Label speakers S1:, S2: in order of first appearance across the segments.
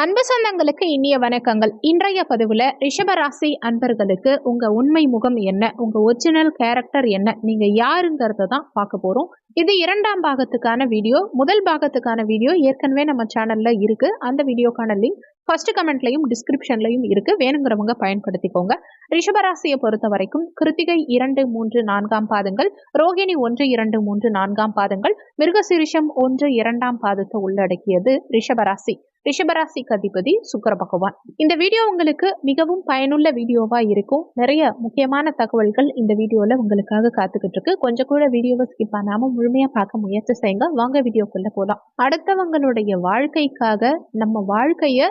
S1: அன்பு சொந்தங்களுக்கு இனிய வணக்கங்கள். இன்றைய பதிவில் ரிஷபராசி அன்பர்களுக்கு உங்கள் உண்மை முகம் என்ன? உங்கள் ஒரிஜினல் கேரக்டர் என்ன? நீங்கள் யாருங்கிறத தான் பார்க்க போகிறோம் இது இரண்டாம் பாகத்துக்கான வீடியோ முதல் பாகத்துக்கான வீடியோ ஏற்கனவே நம்ம சேனலில் இருக்குது அந்த வீடியோக்கான லிங்க் ஃபர்ஸ்ட் கமெண்ட்லையும் டிஸ்கிரிப்ஷன்லையும் இருக்கு. வேணுங்கிறவங்க பயன்படுத்திக்கோங்க. ரிஷபராசியை பொறுத்த வரைக்கும் கிருத்திகை இரண்டு மூன்று நான்காம் பாதங்கள் ரோகிணி ஒன்று இரண்டு மூன்று நான்காம் பாதங்கள் மிருகசிரிஷம் ஒன்று இரண்டாம் பாதத்தை உள்ளடக்கியது ரிஷபராசி. ரிஷபராசிக்கு அதிபதி சுக்கர பகவான். இந்த வீடியோ உங்களுக்கு மிகவும் பயனுள்ள வீடியோவா இருக்கும். நிறைய முக்கியமான தகவல்கள் இந்த வீடியோல உங்களுக்காக காத்துக்கிட்டு இருக்கு. கொஞ்சம் கூட வீடியோவை ஸ்கிப் பண்ணாம முழுமையா பார்க்க முயற்சி செய்யுங்க. வாங்க வீடியோக்குள்ள போலாம். அடுத்தவங்களுடைய வாழ்க்கைக்காக நம்ம வாழ்க்கைய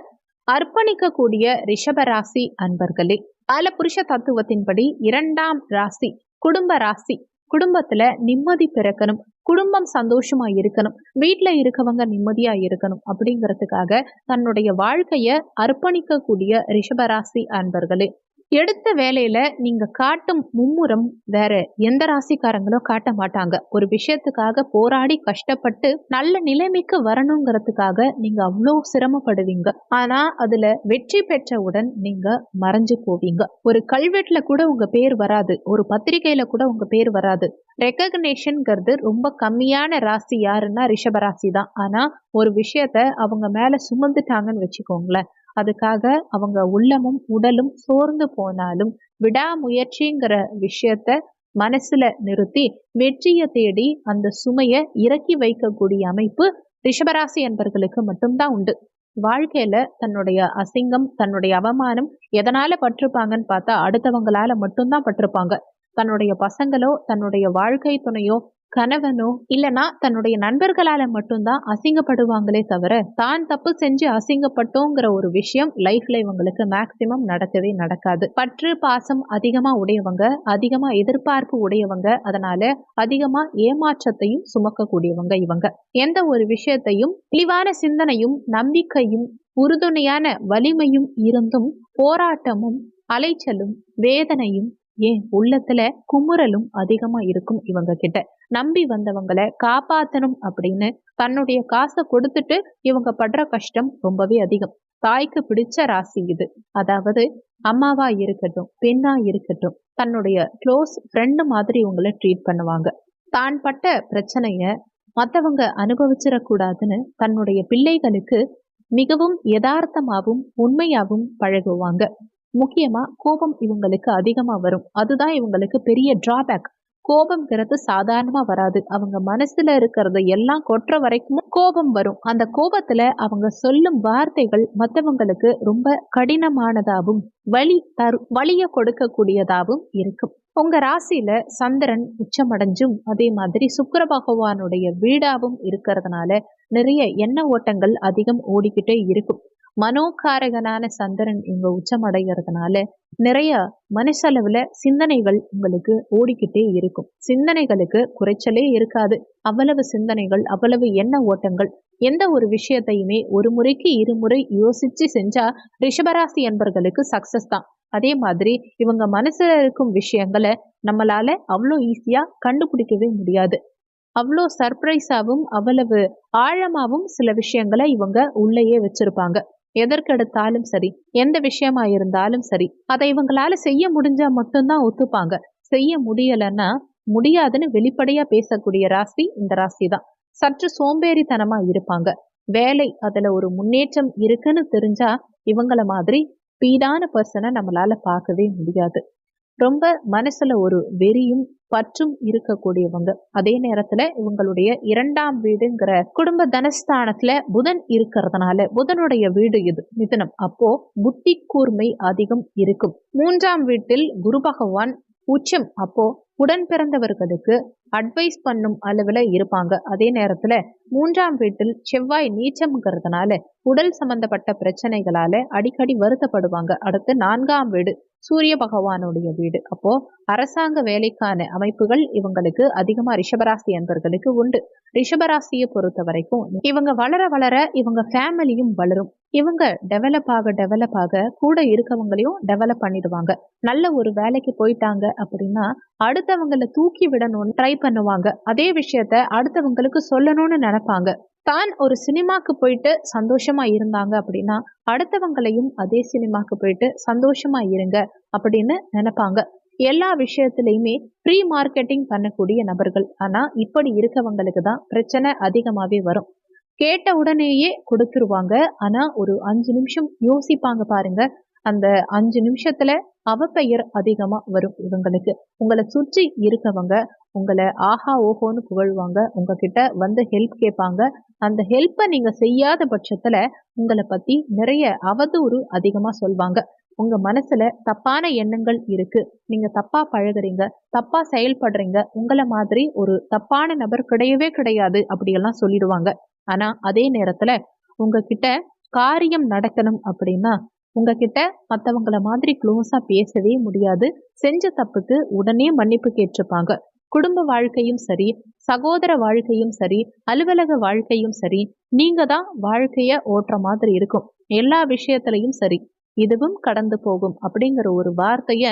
S1: அர்ப்பணிக்கக்கூடிய ரிஷபராசி அன்பர்களே கால புருஷ தத்துவத்தின்படி இரண்டாம் ராசி குடும்ப ராசி குடும்பத்துல நிம்மதி பிறக்கணும். குடும்பம் சந்தோஷமா இருக்கணும். வீட்டுல இருக்கவங்க நிம்மதியா இருக்கணும் அப்படிங்கிறதுக்காக தன்னுடைய வாழ்க்கைய அர்ப்பணிக்கக்கூடிய ரிஷபராசி அன்பர்களே எடுத்த வேலையில நீங்க காட்டும் மும்முரம் வேற எந்த ராசிக்காரங்களும் காட்ட மாட்டாங்க. ஒரு விஷயத்துக்காக போராடி கஷ்டப்பட்டு நல்ல நிலைமைக்கு வரணுங்கிறதுக்காக நீங்க அவ்வளோ சிரமப்படுவீங்க. ஆனா அதுல வெற்றி பெற்றவுடன் நீங்க மறைஞ்சு போவீங்க. ஒரு கல்வெட்டுல கூட உங்க பேர் வராது. ஒரு பத்திரிகையில கூட உங்க பேர் வராது. ரெக்கக்னேஷன்ங்கிறது ரொம்ப கம்மியான ராசி யாருன்னா ரிஷபராசி தான் ஆனா ஒரு விஷயத்த அவங்க மேல சுமந்துட்டாங்கன்னு வச்சுக்கோங்களேன். அதுக்காக அவங்க உள்ளமும் உடலும் சோர்ந்து போனாலும் விடாமுயற்சிங்கிற விஷயத்த மனசுல நிறுத்தி வெற்றியை தேடி அந்த சுமையை இறக்கி வைக்கக்கூடிய அமைப்பு ரிஷபராசி என்பர்களுக்கு மட்டும்தான் உண்டு. வாழ்க்கையில தன்னுடைய அசிங்கம் தன்னுடைய அவமானம் எதனால பட்டிருப்பாங்கன்னு பார்த்தா அடுத்தவங்களால மட்டும்தான் பட்டிருப்பாங்க. தன்னுடைய பசங்களோ தன்னுடைய வாழ்க்கை துணையோ கணவனோ இல்லனா தன்னுடைய நண்பர்களால மட்டும்தான் அசிங்கப்படுவாங்களே தவிர தான் தப்பு செஞ்சு அசிங்கப்பட்டோங்கிற ஒரு விஷயம் லைஃப்ல இவங்களுக்கு மேக்சிமம் நடக்கவே நடக்காது. பற்று பாசம் அதிகமா உடையவங்க அதிகமா எதிர்பார்ப்பு உடையவங்க அதனால அதிகமா ஏமாற்றத்தையும் சுமக்கக்கூடியவங்க இவங்க. எந்த ஒரு விஷயத்தையும் தெளிவான சிந்தனையும் நம்பிக்கையும் உறுதுணையான வலிமையும் இருந்தும் போராட்டமும் அலைச்சலும் வேதனையும் ஏன் உள்ளத்துல குமுறலும் அதிகமா இருக்கும் இவங்க கிட்ட. நம்பி வந்தவங்களை காப்பாத்தணும் அப்படின்னு தன்னுடைய காசை கொடுத்துட்டு இவங்க படுற கஷ்டம் ரொம்பவே அதிகம். தாய்க்கு பிடிச்ச ராசி இது. அதாவது அம்மாவா இருக்கட்டும் பெண்ணா இருக்கட்டும் தன்னுடைய க்ளோஸ் ஃப்ரெண்டு மாதிரி இவங்களை ட்ரீட் பண்ணுவாங்க. தான் பட்ட பிரச்சனைய மற்றவங்க அனுபவிச்சிடக்கூடாதுன்னு தன்னுடைய பிள்ளைகளுக்கு மிகவும் யதார்த்தமாகவும் உண்மையாகவும் பழகுவாங்க. முக்கியமா கோபம் இவங்களுக்கு அதிகமா வரும். அதுதான் இவங்களுக்கு பெரிய டிராபேக் கோபம்ங்கிறது சாதாரணமா வராது. அவங்க மனசுல இருக்கிறத எல்லாம் கொட்டுற வரைக்கும் கோபம் வரும். அந்த கோபத்துல அவங்க சொல்லும் வார்த்தைகள் மற்றவங்களுக்கு ரொம்ப கடினமானதாகவும் வலி தரு வலிய கொடுக்கக்கூடியதாகவும் இருக்கும். உங்க ராசியில சந்திரன் உச்சமடைஞ்சும் அதே மாதிரி சுக்கர பகவானுடைய வீடாவும் இருக்கிறதுனால நிறைய எண்ண ஓட்டங்கள் அதிகம் ஓடிக்கிட்டே இருக்கும். மனோகாரகனான சந்திரன் இங்க உச்சமடைகிறதுனால நிறைய மனசளவுல சிந்தனைகள் உங்களுக்கு ஓடிக்கிட்டே இருக்கும். சிந்தனைகளுக்கு குறைச்சலே இருக்காது. அவ்வளவு சிந்தனைகள் அவ்வளவு எண்ண ஓட்டங்கள் எந்த ஒரு விஷயத்தையுமே ஒரு முறைக்கு இருமுறை யோசிச்சு செஞ்சா ரிஷபராசி என்பர்களுக்கு சக்சஸ் தான். அதே மாதிரி இவங்க மனசுல இருக்கும் விஷயங்களை நம்மளால அவ்வளோ ஈஸியா கண்டுபிடிக்கவே முடியாது. அவ்வளோ சர்ப்ரைஸாகவும் அவ்வளவு ஆழமாகவும் சில விஷயங்களை இவங்க உள்ளேயே வச்சிருப்பாங்க. எதற்கெடுத்தாலும் சரி எந்த விஷயமா இருந்தாலும் சரி அதை இவங்களால செய்ய முடிஞ்சா மட்டும்தான் ஒத்துப்பாங்க. செய்ய முடியலன்னா முடியாதுன்னு வெளிப்படையா பேசக்கூடிய ராசி இந்த ராசி தான் சற்று சோம்பேறித்தனமா இருப்பாங்க. வேலை அதுல ஒரு முன்னேற்றம் இருக்குன்னு தெரிஞ்சா இவங்கள மாதிரி ஸ்பீடான பர்சனை நம்மளால பார்க்கவே முடியாது. ரொம்ப மனசுல ஒரு வெறியும் பற்றும் இருக்கக்கூடியவங்க. அதே நேரத்துல இவங்களுடைய இரண்டாம் வீடுங்கிற குடும்ப தனஸ்தானத்துல புதன் இருக்கிறதுனால புதனுடைய வீடு இது மிதனம். அப்போ புத்தி கூர்மை அதிகம் இருக்கும். மூன்றாம் வீட்டில் குரு பகவான் உச்சம். அப்போ உடன் பிறந்தவர்களுக்கு அட்வைஸ் பண்ணும் அளவில் இருப்பாங்க. அதே நேரத்தில் மூன்றாம் வீட்டில் செவ்வாய் நீச்சம்ங்கிறதுனால உடல் சம்பந்தப்பட்ட பிரச்சனைகளால அடிக்கடி வருத்தப்படுவாங்க. அடுத்து நான்காம் வீடு. சூரிய பகவானுடைய வீடு. அப்போ அரசாங்க வேலைக்கான அமைப்புகள் இவங்களுக்கு அதிகமா ரிஷபராசி அன்பர்களுக்கு உண்டு. ரிஷபராசியை பொறுத்த வரைக்கும் இவங்க வளர வளர இவங்க ஃபேமிலியும் வளரும். இவங்க டெவலப் ஆக டெவலப் ஆக கூட இருக்கவங்களையும் டெவலப் பண்ணிடுவாங்க. நல்ல ஒரு வேலைக்கு போயிட்டாங்க அப்படின்னா அடுத்தவங்களை தூக்கி விடணும்னு ட்ரை பண்ணுவாங்க. அதே விஷயத்த அடுத்தவங்களுக்கு சொல்லணும்னு நினைப்பாங்க. தான் ஒரு சினிமாக்கு போயிட்டு சந்தோஷமா இருந்தாங்க அப்படின்னா அடுத்தவங்களையும் அதே சினிமாக்கு போயிட்டு சந்தோஷமா இருங்க அப்படின்னு நினைப்பாங்க. எல்லா விஷயத்திலையுமே ப்ரீ மார்க்கெட்டிங் பண்ணக்கூடிய நபர்கள். ஆனா இப்படி இருக்கவங்களுக்கு தான் பிரச்சனை அதிகமாவே வரும். கேட்ட உடனேயே கொடுத்துருவாங்க. ஆனா ஒரு அஞ்சு நிமிஷம் யோசிப்பாங்க பாருங்க. அந்த அஞ்சு நிமிஷத்துல அவப்பெயர் அதிகமா வரும் இவங்களுக்கு. உங்களை சுற்றி இருக்கவங்க உங்களை ஆஹா ஓஹோன்னு புகழ்வாங்க. உங்ககிட்ட வந்து ஹெல்ப் கேட்பாங்க. அந்த ஹெல்ப்பை நீங்க செய்யாத பட்சத்துல உங்களை பத்தி நிறைய அவதூறு அதிகமா சொல்வாங்க. உங்க மனசுல தப்பான எண்ணங்கள் இருக்கு. நீங்க தப்பா பழகுறீங்க தப்பா செயல்படுறீங்க உங்களை மாதிரி ஒரு தப்பான நபர் கிடையவே கிடையாது அப்படியெல்லாம் சொல்லிடுவாங்க. ஆனா அதே நேரத்துல உங்ககிட்ட காரியம் நடக்கணும் அப்படின்னா உங்ககிட்ட மற்றவங்கள மாதிரி க்ளோஸா பேசவே முடியாது. செஞ்ச தப்புக்கு உடனே மன்னிப்பு கேட்டிருப்பாங்க. குடும்ப வாழ்க்கையும் சரி சகோதர வாழ்க்கையும் சரி அலுவலக வாழ்க்கையும் சரி நீங்க தான் வாழ்க்கைய ஓட்டுற மாதிரி இருக்கும். எல்லா விஷயத்திலையும் சரி. இதுவும் கடந்து போகும் அப்படிங்கிற ஒரு வார்த்தைய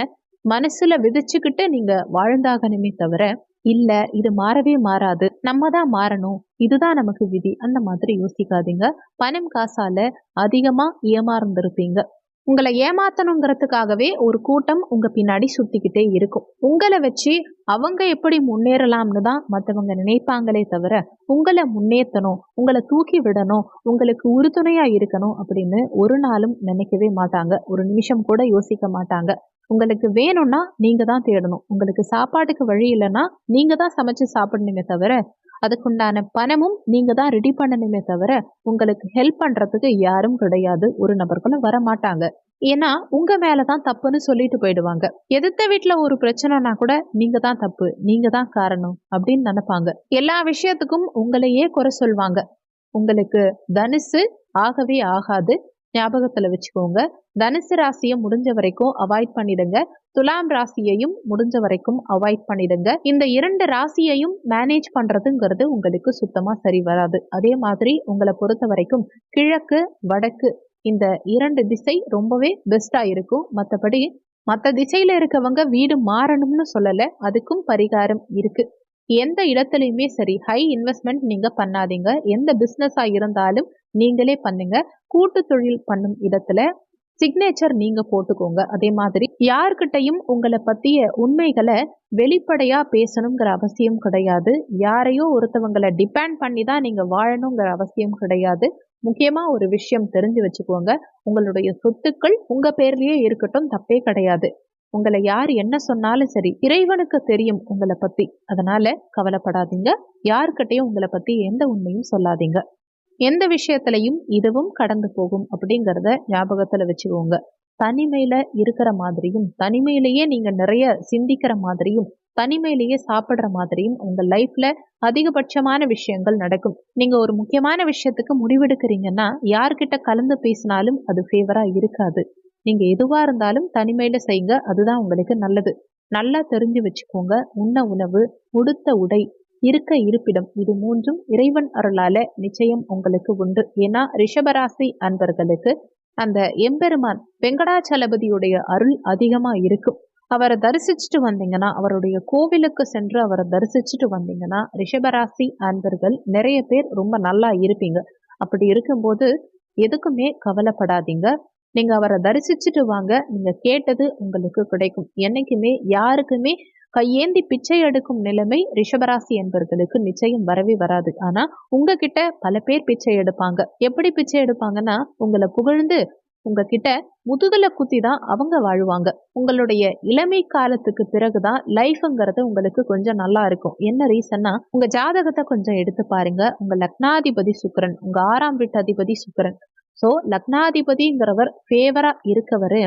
S1: மனசுல விதிச்சுக்கிட்டு நீங்க வாழ்ந்தாகணுமே தவிர இல்ல இது மாறவே மாறாது. நம்ம தான் மாறணும். இதுதான் நமக்கு விதி. அந்த மாதிரி யோசிக்காதீங்க. பணம் காசால அதிகமா ஏமாறந்திருப்பீங்க உங்களை ஏமாத்தணுங்கிறதுக்காகவே ஒரு கூட்டம் உங்க பின்னாடி சுத்திக்கிட்டே இருக்கும். உங்களை வச்சு அவங்க எப்படி முன்னேறலாம்னு தான் மற்றவங்க நினைப்பாங்களே தவிர உங்களை முன்னேற்றணும் உங்களை தூக்கி விடணும் உங்களுக்கு உறுதுணையா இருக்கணும் அப்படின்னு ஒரு நாளும் நினைக்கவே மாட்டாங்க. ஒரு நிமிஷம் கூட யோசிக்க மாட்டாங்க. உங்களுக்கு வேணும்னா நீங்க தான் தேடணும். உங்களுக்கு சாப்பாட்டுக்கு வழி இல்லைன்னா நீங்க தான் சமைச்சு சாப்பிடணுமே தவிர அதுக்குண்டான பணமும் நீங்கள் தான் ரெடி பண்ணணுமே தவிர உங்களுக்கு ஹெல்ப் பண்ணுறதுக்கு யாரும் கிடையாது. ஒரு நபர்களும் வர மாட்டாங்க ஏன்னா மேலே தான் தப்புன்னு சொல்லிட்டு போயிடுவாங்க. எதிர்த்த வீட்டில் ஒரு பிரச்சனைனா கூட நீங்கள் தான் தப்பு நீங்கள் தான் காரணம் அப்படின்னு நினைப்பாங்க. எல்லா விஷயத்துக்கும் உங்களையே குறை சொல்வாங்க. உங்களுக்கு தனுசு ஆகவே ஆகாது. ஞாபகத்துல வச்சுக்கோங்க. தனுசு ராசியை முடிஞ்ச வரைக்கும் அவாய்ட் பண்ணிடுங்க. துலாம் ராசியையும் முடிஞ்ச வரைக்கும் அவாய்ட் பண்ணிடுங்க. இந்த இரண்டு ராசியையும் மேனேஜ் பண்றதுங்கிறது உங்களுக்கு சுத்தமா சரி வராது. அதே மாதிரி உங்களை பொறுத்த வரைக்கும் கிழக்கு வடக்கு இந்த இரண்டு திசை ரொம்பவே பெஸ்டா இருக்கும். மற்றபடி மற்ற திசையில இருக்கவங்க வீடு மாறணும்னு சொல்லலை. அதுக்கும் பரிகாரம் இருக்கு. எந்த இடத்துலையுமே சரி ஹை இன்வெஸ்ட்மெண்ட் நீங்க பண்ணாதீங்க. எந்த பிஸ்னஸா இருந்தாலும் நீங்களே பண்ணுங்க. கூட்டு தொழில் பண்ணும் இடத்துல சிக்னேச்சர் நீங்க போட்டுக்கோங்க. அதே மாதிரி யார்கிட்டையும் உங்களை பத்திய உண்மைகளை வெளிப்படையா பேசணுங்கிற அவசியம் கிடையாது. யாரையோ ஒருத்தவங்களை டிபெண்ட் பண்ணி தான் நீங்க வாழணுங்கிற அவசியம் கிடையாது. முக்கியமா ஒரு விஷயம் தெரிஞ்சு வச்சுக்கோங்க. உங்களுடைய சொத்துக்கள் உங்க பேர்லயே இருக்கட்டும் தப்பே கிடையாது. உங்களை யார் என்ன சொன்னாலும் சரி இறைவனுக்கு தெரியும் உங்களை பத்தி. அதனால கவலைப்படாதீங்க. யாருக்கிட்டையும் உங்களை பத்தி எந்த உண்மையும் சொல்லாதீங்க. எந்த விஷயத்திலையும் இதுவும் கடந்து போகும் அப்படிங்கிறத ஞாபகத்துல வச்சுக்கோங்க. தனிமையில இருக்கிற மாதிரியும் தனிமையிலேயே நீங்க நிறைய சிந்திக்கிற மாதிரியும் தனிமையிலேயே சாப்பிடுற மாதிரியும் உங்க லைஃப்ல அதிகபட்சமான விஷயங்கள் நடக்கும். நீங்க ஒரு முக்கியமான விஷயத்துக்கு முடிவெடுக்கிறீங்கன்னா யார்கிட்ட கலந்து பேசினாலும் அது ஃபேவரா இருக்காது. நீங்க எதுவா இருந்தாலும் தனிமையில செய்யுங்க அதுதான் உங்களுக்கு நல்லது. நல்லா தெரிஞ்சு வச்சுக்கோங்க. உண்ண உணவு உடுத்த உடை இருக்க இருப்பிடம் இது மூன்றும் இறைவன் அருளால நிச்சயம் உங்களுக்கு உண்டு. ஏன்னா ரிஷபராசி அன்பர்களுக்கு அந்த எம்பெருமான் வெங்கடாச்சலபதியுடைய அருள் அதிகமா இருக்கும். அவரை தரிசிச்சுட்டு வந்தீங்கன்னா அவருடைய கோவிலுக்கு சென்று அவரை தரிசிச்சுட்டு வந்தீங்கன்னா ரிஷபராசி அன்பர்கள் நிறைய பேர் ரொம்ப நல்லா இருப்பீங்க. அப்படி இருக்கும்போது எதுக்குமே கவலைப்படாதீங்க. நீங்க அவரை தரிசிச்சுட்டு வாங்க. நீங்க கேட்டது உங்களுக்கு கிடைக்கும். என்னைக்குமே யாருக்குமே கையேந்தி பிச்சை எடுக்கும் நிலைமை ரிஷபராசி என்பவர்களுக்கு நிச்சயம் வரவே வராது. ஆனா உங்ககிட்ட பல பேர் பிச்சை எடுப்பாங்க. எப்படி பிச்சை எடுப்பாங்கன்னா உங்களை புகழ்ந்து உங்ககிட்ட முதுகுல குத்தி தான் அவங்க வாழ்வாங்க. உங்களுடைய இளமை காலத்துக்கு பிறகுதான் லைஃப்ங்கிறது உங்களுக்கு கொஞ்சம் நல்லா இருக்கும். என்ன ரீசன்னா உங்க ஜாதகத்தை கொஞ்சம் எடுத்து பாருங்க. உங்க லக்னாதிபதி சுக்கரன் உங்க ஆறாம் வீட்டு அதிபதி சுக்கரன். ஸோ லக்னாதிபதிங்கிறவர் ஃபேவரா இருக்கவர்.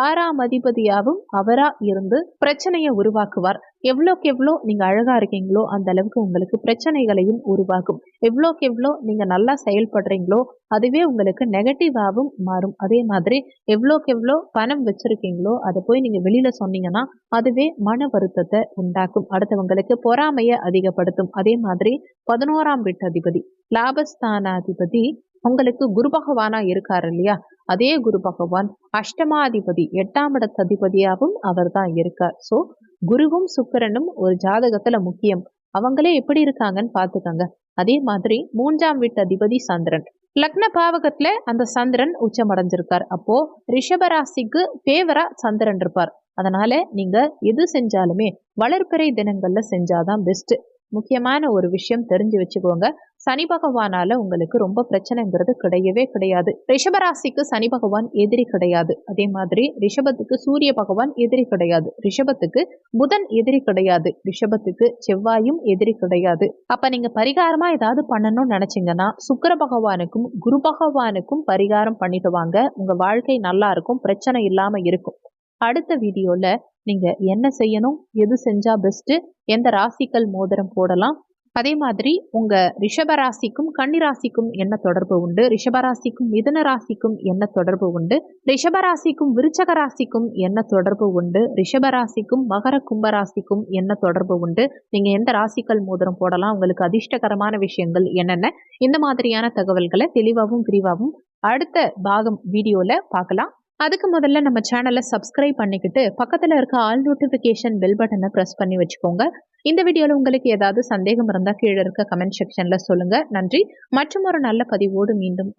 S1: ஆறாம் அதிபதியாகவும் அவரா இருந்து பிரச்சனையை உருவாக்குவார். எவ்வளோக்கு எவ்வளோ நீங்கள் அழகாக இருக்கீங்களோ அந்த அளவுக்கு உங்களுக்கு பிரச்சனைகளையும் உருவாக்கும். எவ்வளோக்கு எவ்வளோ நீங்கள் நல்லா செயல்படுறீங்களோ அதுவே உங்களுக்கு நெகட்டிவாகவும் மாறும். அதே மாதிரி எவ்வளோக்கு எவ்வளோ பணம் வச்சுருக்கீங்களோ அதை போய் நீங்கள் வெளியில் சொன்னீங்கன்னா அதுவே மன வருத்தத்தை உண்டாக்கும். அடுத்தவங்களுக்கு பொறாமையை அதிகப்படுத்தும். அதே மாதிரி பதினோராம் வீட்டு அதிபதி லாபஸ்தானாதிபதி உங்களுக்கு குரு பகவானா இருக்காரு இல்லையா? அதே குரு பகவான் அஷ்டமாதிபதி எட்டாம் இடத்த அதிபதியாகவும் அவர் தான் இருக்கார். ஸோ குருவும் சுக்கரனும் ஒரு ஜாதகத்துல முக்கியம். அவங்களே எப்படி இருக்காங்கன்னு பார்த்துக்கோங்க. அதே மாதிரி மூன்றாம் வீட்டு அதிபதி சந்திரன். லக்ன பாவகத்துல அந்த சந்திரன் உச்சமடைஞ்சிருக்கார். அப்போ ரிஷபராசிக்கு ஃபேவரா சந்திரன் இருப்பார். அதனால நீங்க எது செஞ்சாலுமே வளர்ப்பிறை தினங்கள்ல செஞ்சாதான் பெஸ்ட் முக்கியமான ஒரு விஷயம் தெரிஞ்சு வச்சுக்கோங்க. சனி பகவானால உங்களுக்கு ரொம்ப பிரச்சனைங்கிறது கிடையவே கிடையாது. ரிஷபராசிக்கு சனி பகவான் எதிரி கிடையாது. அதே மாதிரி ரிஷபத்துக்கு சூரிய பகவான் எதிரி கிடையாது. ரிஷபத்துக்கு புதன் எதிரி கிடையாது. ரிஷபத்துக்கு செவ்வாயும் எதிரி கிடையாது. அப்ப நீங்க பரிகாரமா ஏதாவது பண்ணணும்னு நினைச்சீங்கன்னா சுக்கர பகவானுக்கும் குரு பகவானுக்கும் பரிகாரம் பண்ணிட்டு வாங்க. உங்க வாழ்க்கை நல்லா இருக்கும். பிரச்சனை இல்லாம இருக்கும். அடுத்த வீடியோல நீங்கள் என்ன செய்யணும் எது செஞ்சால் பெஸ்ட்டு எந்த ராசிக்கல் மோதிரம் போடலாம். அதே மாதிரி உங்க ரிஷபராசிக்கும் கன்னிராசிக்கும் கன்னி ராசிக்கும் என்ன தொடர்பு உண்டு? ரிஷபராசிக்கும் மிதன ராசிக்கும் என்ன தொடர்பு உண்டு? ரிஷபராசிக்கும் விருச்சக ராசிக்கும் என்ன தொடர்பு உண்டு? ரிஷபராசிக்கும் மகர கும்பராசிக்கும் என்ன தொடர்பு உண்டு? நீங்க எந்த ராசிக்கல் மோதிரம் போடலாம்? உங்களுக்கு அதிர்ஷ்டகரமான விஷயங்கள் என்னென்ன? இந்த மாதிரியான தகவல்களை தெளிவாகவும் விரிவாகவும் அடுத்த பாகம் வீடியோல பார்க்கலாம். அதுக்கு முதல்ல நம்ம சேனலை சப்ஸ்கிரைப் பண்ணிக்கிட்டு பக்கத்தில் இருக்க ஆல் நோட்டிஃபிகேஷன் பெல் பட்டனை ப்ரெஸ் பண்ணி வச்சுக்கோங்க. இந்த வீடியோவில் உங்களுக்கு ஏதாவது சந்தேகம் இருந்தால் கீழே இருக்க கமெண்ட் செக்ஷனில் சொல்லுங்கள் நன்றி. மற்றும் ஒரு நல்ல பதிவோடு மீண்டும்